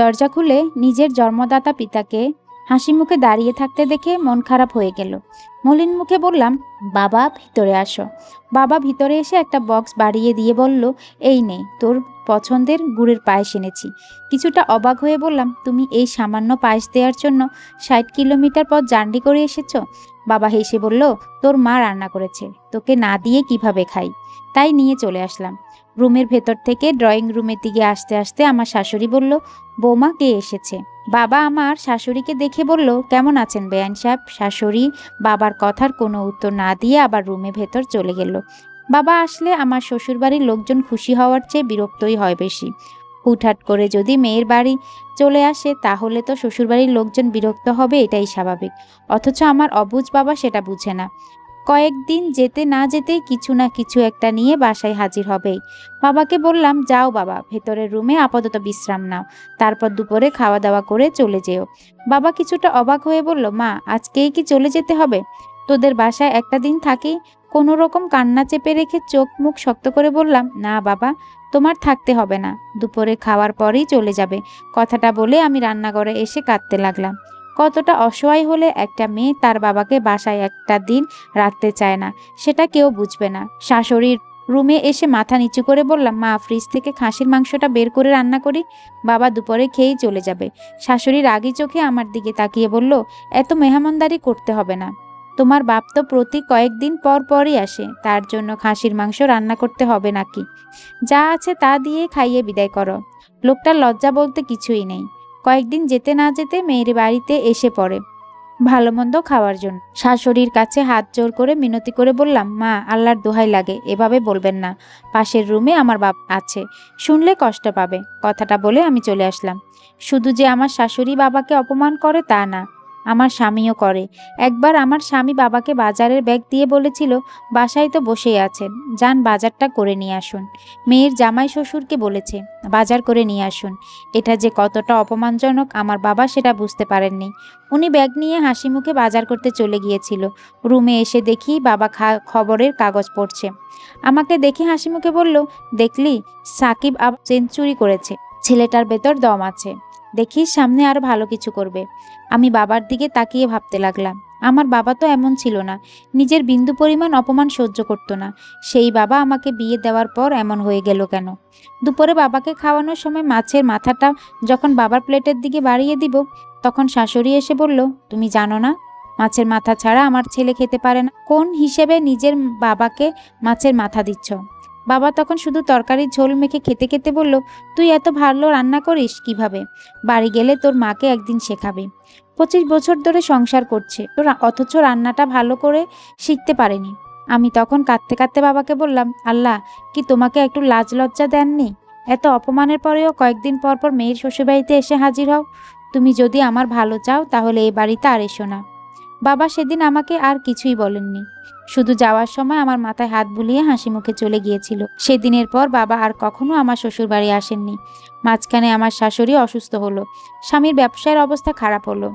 দরজা খুলে নিজের জন্মদাতা পিতাকে হাসি মুখে দাঁড়িয়ে থাকতে দেখে মন খারাপ হয়ে গেল। মলিন মুখে বললাম, বাবা, ভিতরে আসো। বাবা ভিতরে এসে একটা বক্স বাড়িয়ে দিয়ে বলল, এই নে, তোর পছন্দের গুড়ের পায়েস এনেছি। কিছুটা অবাক হয়ে বললাম, তুমি এই সামান্য পায়েস দেওয়ার জন্য ষাট কিলোমিটার পথ জার্নি করে এসেছ? বাবা হেসে বলল, তোর মা রান্না করেছে, তোকে না দিয়ে কীভাবে খাই? তাই নিয়ে চলে আসলাম। রুমের ভেতর থেকে ড্রয়িং রুমের দিকে আসতে আসতে আমার শাশুড়ি বলল, বৌমা, কে এসেছে? বাবা আমার শাশুড়িকে দেখে বলল, কেমন আছেন বেয়ান সাহেব? শাশুড়ি বাবার কথার কোনো উত্তর না দিয়ে আবার রুমে ভেতর চলে গেল। বাবা আসলে আমার শ্বশুরবাড়ির লোকজন খুশি হওয়ার চেয়ে বিরক্তই হয় বেশি। হুটহাট করে যদি মেয়ের বাড়ি চলে আসে, তাহলে তো শ্বশুরবাড়ির লোকজন বিরক্ত হবে, এটাই স্বাভাবিক। অথচ আমার অবুজ বাবা সেটা বুঝে না। কয়েকদিন যেতে না যেতেই কিছু না কিছু একটা নিয়ে বাসায় হাজির হবেই বাবাকে বললাম, যাও বাবা, ভেতরের রুমে আপাতত বিশ্রাম নাও, তারপর দুপুরে খাওয়া দাওয়া করে চলে যেও। বাবা কিছুটা অবাক হয়ে বলল, মা, আজকেই কি চলে যেতে হবে? তোদের বাসায় একটা দিন থাকি? কোনো রকম কান্না চেপে রেখে চোখ মুখ শক্ত করে বললাম, না বাবা, তোমার থাকতে হবে না। দুপুরে খাওয়ার পরেই চলে যাবে। কথাটা বলে আমি রান্নাঘরে এসে কাঁদতে লাগলাম। কতটা অসহায় হলে একটা মেয়ে তার বাবাকে বাসায় একটা দিন রাখতে চায় না, সেটা কেউ বুঝবে না। শাশুড়ির রুমে এসে মাথা নিচু করে বললাম, মা, ফ্রিজ থেকে খাসির মাংসটা বের করে রান্না করি, বাবা দুপুরে খেয়েই চলে যাবে। শাশুড়ির রাগি চোখে আমার দিকে তাকিয়ে বলল, এত মেহমানদারি করতে হবে না। তোমার বাপ তো প্রতি কয়েকদিন পর পরই আসে, তার জন্য খাসির মাংস রান্না করতে হবে নাকি? যা আছে তা দিয়ে খাইয়ে বিদায় করো। লোকটার লজ্জা বলতে কিছুই নেই। কয়েকদিন যেতে না যেতে মেয়ের বাড়িতে এসে পড়ে। ভালো মন্দ খাওয়ার জন্য। শাশুড়ির কাছে হাত জোর করে মিনতি করে বললাম, মা, আল্লাহর দোহাই লাগে, এভাবে বলবেন না। পাশের রুমে আমার বাপ আছে। শুনলে কষ্ট পাবে। কথাটা বলে আমি চলে আসলাম। শুধু যে আমার শাশুড়ি বাবাকে অপমান করে তা না। আমার স্বামীও করে। একবার আমার স্বামী বাবাকে বাজারের ব্যাগ দিয়ে বলেছিল, বাসায় তো বসেই আছেন, যান বাজারটা করে নিয়ে আসুন। মেয়ের জামাই শ্বশুরকে বলেছে, বাজার করে নিয়ে আসুন। এটা যে কতটা অপমানজনক, আমার বাবা সেটা বুঝতে পারেননি। উনি ব্যাগ নিয়ে হাসি মুখে বাজার করতে চলে গিয়েছিল। রুমে এসে দেখি বাবা খবরের কাগজ পড়ছে। আমাকে দেখে হাসি মুখে বলল, দেখলি, সাকিব আব সেঞ্চুরি করেছে। ছেলেটার ভেতর দম আছে। দেখিস সামনে আরও ভালো কিছু করবে। আমি বাবার দিকে তাকিয়ে ভাবতে লাগলাম। আমার বাবা তো এমন ছিল না। নিজের বিন্দু পরিমাণ অপমান সহ্য করতো না। সেই বাবা আমাকে বিয়ে দেওয়ার পর এমন হয়ে গেল কেন? দুপুরে বাবাকে খাওয়ানোর সময় মাছের মাথাটা যখন বাবার প্লেটের দিকে বাড়িয়ে দিব, তখন শাশুড়ি এসে বলল, তুমি জানো না, মাছের মাথা ছাড়া আমার ছেলে খেতে পারে না। কোন হিসেবে নিজের বাবাকে মাছের মাথা দিচ্ছ? বাবা তখন শুধু তরকারির ঝোল মেখে খেতে খেতে বলল, তুই এত ভালো রান্না করিস কীভাবে? বাড়ি গেলে তোর মাকে একদিন শেখাবে। পঁচিশ বছর ধরে সংসার করছে তো অথচ রান্নাটা ভালো করে শিখতে পারেনি। আমি তখন কাঁদতে কাঁদতে বাবাকে বললাম, আল্লাহ, কি তোমাকে একটু লাজ লজ্জা দেননি? এত অপমানের পরেও কয়েকদিন পর পর মেয়ের শ্বশুরবাড়িতে এসে হাজির হও। তুমি যদি আমার ভালো চাও, তাহলে এই বাড়িতে আর এসো না। বাবা সেদিন আমাকে আর কিছুই বলেননি। শুধু যাওয়ার সময় আমার মাথায় হাত বুলিয়ে হাসি মুখে চলে গিয়েছিল। সেদিনের পর বাবা আর কখনো আমার শ্বশুরবাড়ি আসেননি। মাঝখানে আমার শাশুড়ি অসুস্থ হলো। স্বামীর ব্যবসায়ের অবস্থা খারাপ হলো।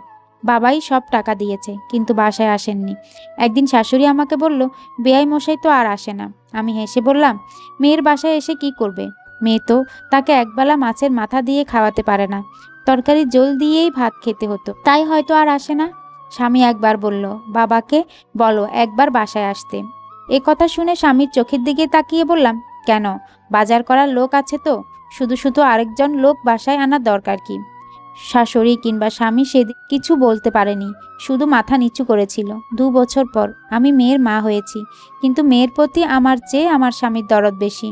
বাবাই সব টাকা দিয়েছে, কিন্তু বাসায় আসেননি। একদিন শাশুড়ি আমাকে বলল, বেআই মশাই তো আর আসে না। আমি হেসে বললাম, মেয়ের বাসায় এসে কি করবে? মেয়ে তো তাকে একবেলা মাছের মাথা দিয়ে খাওয়াতে পারে না। তরকারি জল দিয়েই ভাত খেতে হতো। তাই হয়তো আর আসে না। স্বামী একবার বলল, বাবাকে বলো একবার বাসায় আসতে। এ কথা শুনে স্বামীর চোখের দিকে তাকিয়ে বললাম, কেন? বাজার করার লোক আছে তো। শুধু শুধু আরেকজন লোক বাসায় আনার দরকার কি? শাশুড়ি কিংবা স্বামী সেদিন কিছু বলতে পারেনি, শুধু মাথা নিচু করেছিল। দু বছর পর আমি মেয়ের মা হয়েছি, কিন্তু মেয়ের প্রতি আমার চেয়ে আমার স্বামীর দরদ বেশি।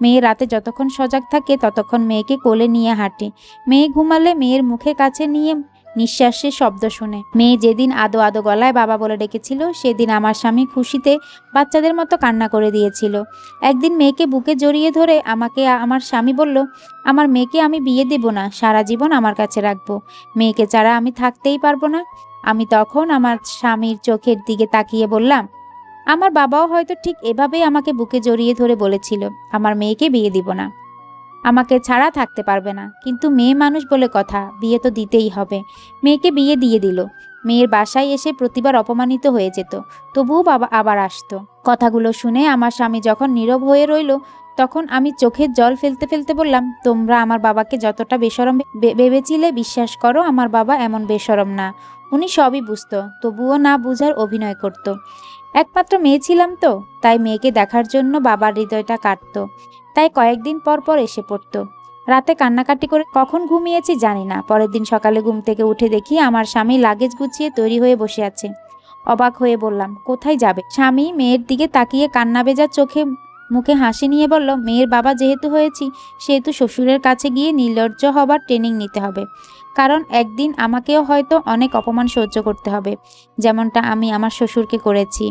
মেয়ে রাতে যতক্ষণ সজাগ থাকে ততক্ষণ মেয়েকে কোলে নিয়ে হাঁটে। মেয়ে ঘুমালে মেয়ের মুখের কাছে নিয়ে নিঃশ্বাসের শব্দ শুনে। মেয়ে যেদিন আদো আদো গলায় বাবা বলে ডেকেছিল, সেদিন আমার স্বামী খুশিতে বাচ্চাদের মতো কান্না করে দিয়েছিল। একদিন মেয়েকে বুকে জড়িয়ে ধরে আমাকে আমার স্বামী বলল, আমার মেয়েকে আমি বিয়ে দেব না, সারা জীবন আমার কাছে রাখব। মেয়েকে ছাড়া আমি থাকতেই পারব না। আমি তখন আমার স্বামীর চোখের দিকে তাকিয়ে বললাম, আমার বাবাও হয়তো ঠিক এভাবেই আমাকে বুকে জড়িয়ে ধরে বলেছিল, আমার মেয়েকে বিয়ে দিব না। আমাকে ছাড়া থাকতে পারবে না। কিন্তু মেয়ে মানুষ বলে কথা, বিয়ে তো দিতেই হবে। মেয়েকে বিয়ে দিয়ে দিল। মেয়ের বাসায় এসে প্রতিবার অপমানিত হয়ে যেত। তবুও বাবা আবার আসতো। কথাগুলো শুনে আমার স্বামী যখন নীরব হয়ে রইল, তখন আমি চোখের জল ফেলতে ফেলতে বললাম, তোমরা আমার বাবাকে যতটা বেসরম ভেবেছিলে বিশ্বাস করো, আমার বাবা এমন বেসরম না। উনি সবই বুঝতো, তবুও না বুঝার অভিনয় করত। একমাত্র মেয়ে ছিলাম তো, তাই মেয়েকে দেখার জন্য বাবার হৃদয়টা কাটতো। তাই কয়েকদিন পর পর এসে পড়তো। রাতে কান্নাকাটি করে কখন ঘুমিয়েছি জানি না। পরের দিন সকালে ঘুম থেকে উঠে দেখি আমার স্বামী লাগেজ গুছিয়ে তৈরি হয়ে বসে আছে। অবাক হয়ে বললাম, কোথায় যাবে? স্বামী মেয়ের দিকে তাকিয়ে কান্না ভেজা চোখে মুখে হাসি নিয়ে বলল, মেয়ের বাবা যেহেতু হয়েছি, সেহেতু শ্বশুরের কাছে গিয়ে নির্লজ্জ হবার ট্রেনিং নিতে হবে। কারণ একদিন আমাকেও হয়তো অনেক অপমান সহ্য করতে হবে। যেমনটা আমি আমার শ্বশুরকে করেছি।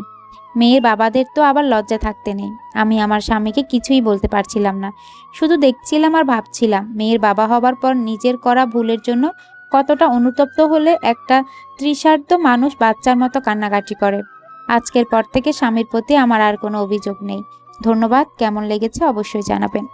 মেয়ের বাবাদের তো আবার লজ্জা থাকতে নেই। আমি আমার স্বামীকে কিছুই বলতে পারছিলাম না। শুধু দেখছিলাম আর ভাবছিলাম, মেয়ের বাবা হবার পর নিজের করা ভুলের জন্য কতটা অনুতপ্ত হলে একটা ত্রিসার্ধ মানুষ বাচ্চার মতো কান্নাকাটি করে। আজকের পর থেকে স্বামীর প্রতি আমার আর কোনো অভিযোগ নেই। ধন্যবাদ, কেমন লেগেছে অবশ্যই জানাবেন।